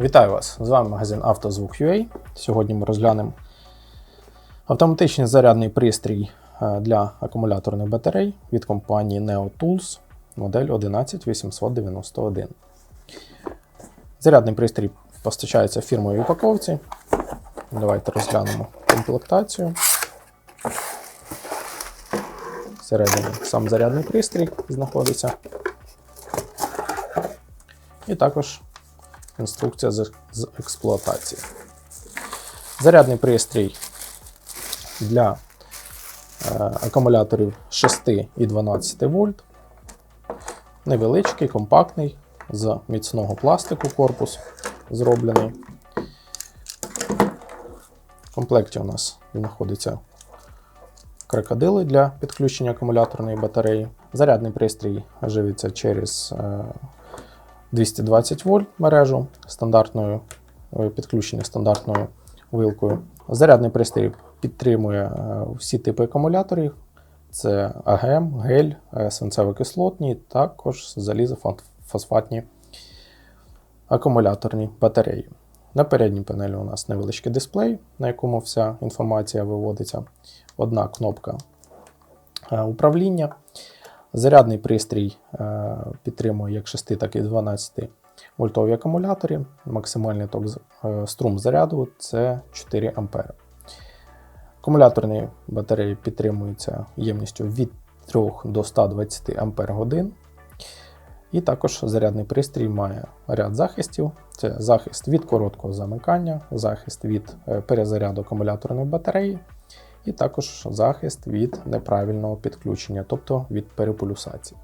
Вітаю вас! З вами магазин «Автозвук.UA». Сьогодні ми розглянемо автоматичний зарядний пристрій е, для акумуляторних батарей від компанії NeoTools модель 11891. Зарядний пристрій постачається в фірмовій упаковці. Давайте розглянемо комплектацію. Всередині сам зарядний пристрій знаходиться. І також інструкція з, експлуатації. Зарядний пристрій для е, акумуляторів 6 і 12 вольт. Невеличкий, компактний, з міцного пластику корпус зроблений. В комплекті у нас знаходиться крокодили для підключення акумуляторної батареї. Зарядний пристрій живиться через е, 220 вольт мережу стандартною е, підключення стандартною вилкою. Зарядний пристрій підтримує е, всі типи акумуляторів: це АГМ, гель, е, свинцево-кислотні, також залізофосфатні акумуляторні батареї. На передній панелі у нас невеличкий дисплей, на якому вся інформація виводиться. Одна кнопка управління. Зарядний пристрій е, підтримує як 6, так і 12 вольтові акумулятори. Максимальний ток е, струм заряду це 4 А. Акумуляторні батареї підтримуються ємністю від 3 до 120 Ампер годин. І також зарядний пристрій має ряд захистів: це захист від короткого замикання, захист від е, перезаряду акумуляторної батареї, і також захист від неправильного підключення, тобто від переполюсації.